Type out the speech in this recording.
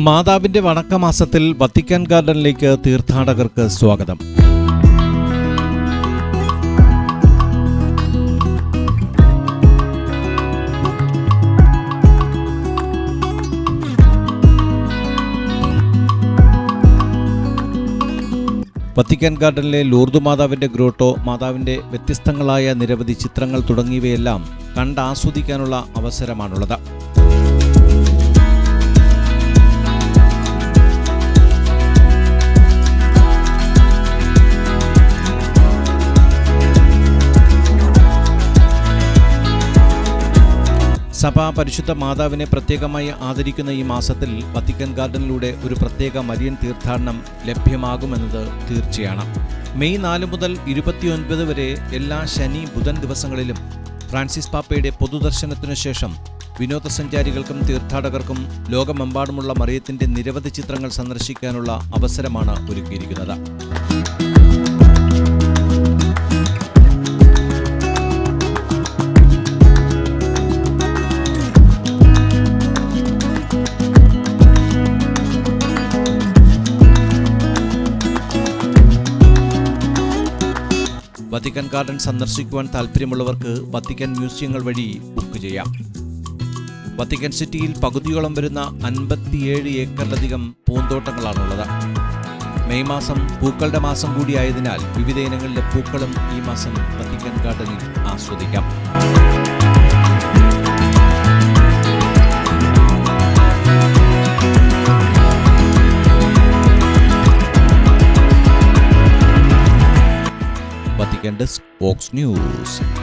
മാതാവിന്റെ വണക്കമാസത്തിൽ വത്തിക്കാൻ ഗാർഡനിലേക്ക് തീർത്ഥാടകർക്ക് സ്വാഗതം. വത്തിക്കാൻ ഗാർഡനിലെ ലൂർദു മാതാവിന്റെ ഗ്രോട്ടോ മാതാവിന്റെ വ്യത്യസ്തങ്ങളായ നിരവധി ചിത്രങ്ങൾ തുടങ്ങിയവയെല്ലാം കണ്ടാസ്വദിക്കാനുള്ള അവസരമാണുള്ളത്. സഭ പരിശുദ്ധ മാതാവിനെ പ്രത്യേകമായി ആദരിക്കുന്ന ഈ മാസത്തിൽ വത്തിക്കൻ ഗാർഡനിലൂടെ ഒരു പ്രത്യേക മരിയൻ തീർത്ഥാടനം ലഭ്യമാകുമെന്നത് തീർച്ചയാണ്. മെയ് നാല് മുതൽ ഇരുപത്തിയൊൻപത് വരെ എല്ലാ ശനി ബുധൻ ദിവസങ്ങളിലും ഫ്രാൻസിസ് പാപ്പയുടെ പൊതുദർശനത്തിനു ശേഷം വിനോദസഞ്ചാരികൾക്കും തീർത്ഥാടകർക്കും ലോകമെമ്പാടുമുള്ള മറിയത്തിന്റെ നിരവധി ചിത്രങ്ങൾ സന്ദർശിക്കാനുള്ള അവസരമാണ് ഒരുക്കിയിരിക്കുന്നത്. വത്തിക്കൻ ഗാർഡൻ സന്ദർശിക്കുവാൻ താല്പര്യമുള്ളവർക്ക് വത്തിക്കൻ മ്യൂസിയങ്ങൾ വഴി ബുക്ക് ചെയ്യാം. വത്തിക്കൻ സിറ്റിയിൽ പകുതിയോളം വരുന്ന അൻപത്തിയേഴ് ഏക്കറിലധികം പൂന്തോട്ടങ്ങളാണുള്ളത്. മെയ് മാസം പൂക്കളുടെ മാസം കൂടിയായതിനാൽ വിവിധ ഇനങ്ങളിലെ പൂക്കളും ഈ മാസം വത്തിക്കൻ ഗാർഡനിൽ ആസ്വദിക്കാം. weekend is Fox News.